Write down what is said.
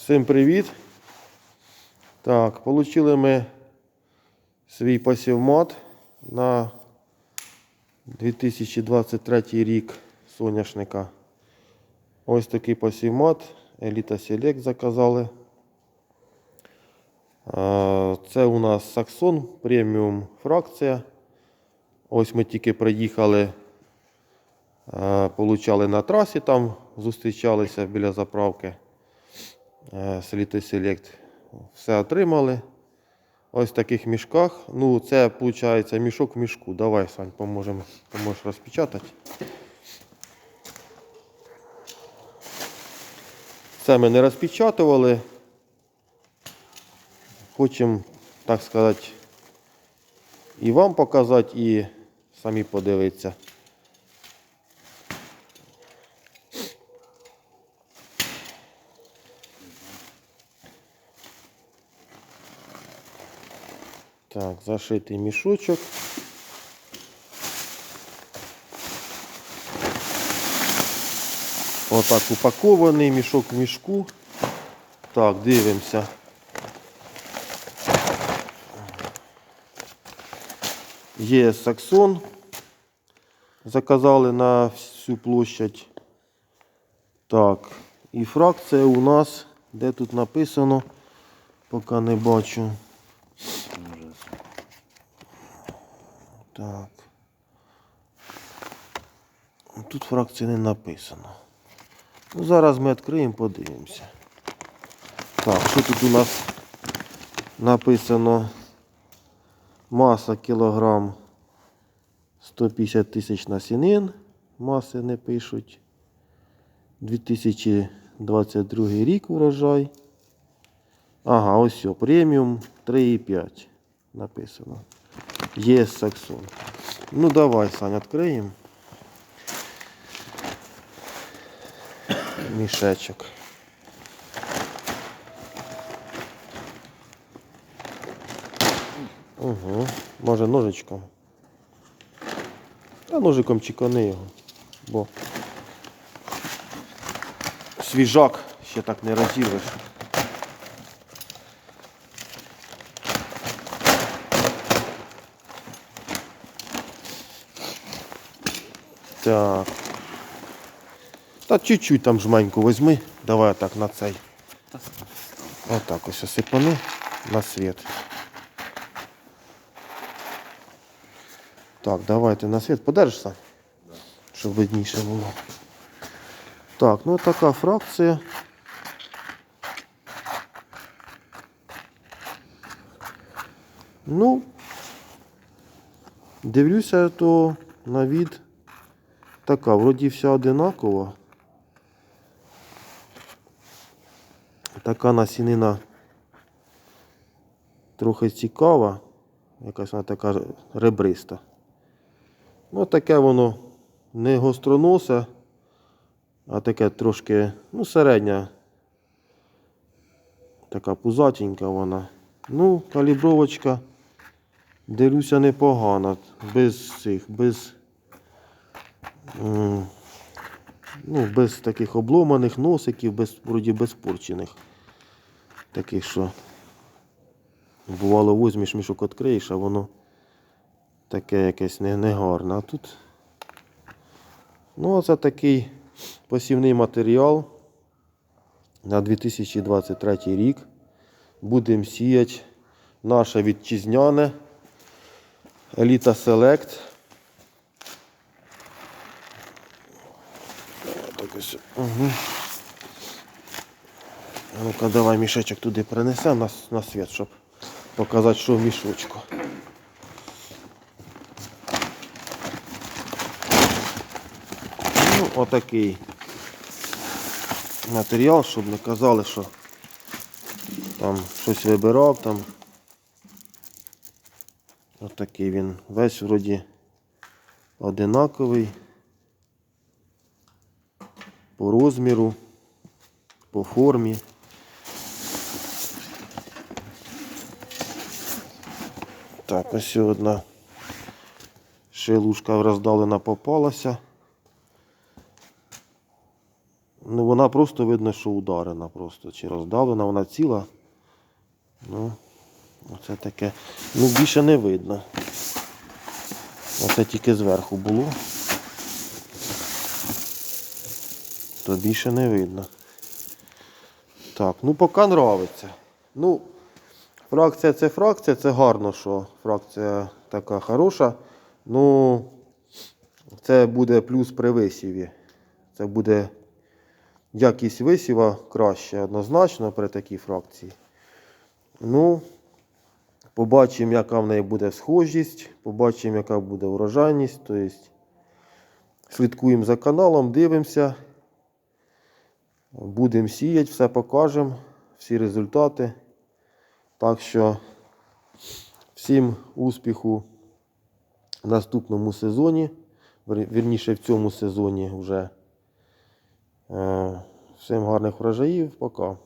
Всім привіт. Так, отримали ми свій посівмат на 2023 рік соняшника. Ось такий посівмат. Еліта Select заказали. Це у нас Саксон преміум фракція. Ось ми тільки приїхали, получали на трасі, там зустрічалися біля заправки. Селіти Селект. Все отримали. Ось в таких мішках. Ну, це виходить мішок в мішку. Давай, Сань, поможемо. Поможеш розпечатати. Це ми не розпечатували. Хочемо, так сказати, і вам показати, і самі подивитися. Так, зашитий мішочок. Отак упакований мішок в мішку. Так, дивимося. Є саксон. Заказали на всю площадь. Так, і фракція у нас, де тут написано, поки не бачу. Так. Тут фракції не написано. Ну, зараз ми відкриємо, подивимося. Так, що тут у нас написано? Маса кілограм 150 тисяч насінин. Маси не пишуть. 2022 рік урожай. Ага, ось все, преміум 3,5 написано. Є Саксон. Ну давай, Сань, відкриємо. Мішечок. Угу. Може ножичком. Та ножиком чекани його. Бо свіжак ще так не розірвеш. Так. Та чуть-чуть там жменьку візьми. Давай так на цей. Отак ось осипани на світ. Так, давайте на світ. Подержишся? Щоб видніше було. Так, ну така фракція. Ну, дивлюся, то на від така, вроді вся одинакова. Така насінина трохи цікава, якась вона така ребриста. Ну, таке воно не гостроносе, а таке трошки, ну, середня. Така пузатенька вона. Ну, калібровочка, дивлюся, непогана. Без цих, без. Ну, без таких обломаних носиків, без, вроді без порчених. Таких, що бувало, візьмеш мішок відкриєш, а воно таке якесь не- негарне. А тут. Ну, оце такий посівний матеріал на 2023 рік. Будемо сіяти наше вітчизняне Еліта Селект. Так ось. Угу. Ну-ка, давай мішечок туди принесемо на, на світ, щоб показати, що в мішочку. Ну, отакий матеріал, щоб не казали, що там щось вибирав там. Отакий він весь вроді одинаковий. По розміру, по формі. Так, ось одна шилушка роздалена попалася. Ну, вона просто видно, що ударена просто. Чи роздавлена, вона ціла. Ну, оце таке. Ну, більше не видно. Оце тільки зверху було. То більше не видно. Так, ну поки нравиться. Ну, фракція це фракція, це гарно, що фракція така хороша. Ну, це буде плюс при висіві. Це буде якість висіва краще, однозначно при такій фракції. Ну, побачимо, яка в неї буде схожість, побачимо, яка буде урожайність. Тобто, слідкуємо за каналом, дивимося. Будемо сіяти, все покажемо, всі результати. Так що всім успіху в наступному сезоні, вір- вірніше в цьому сезоні вже. Е, Всім гарних врожаїв, пока.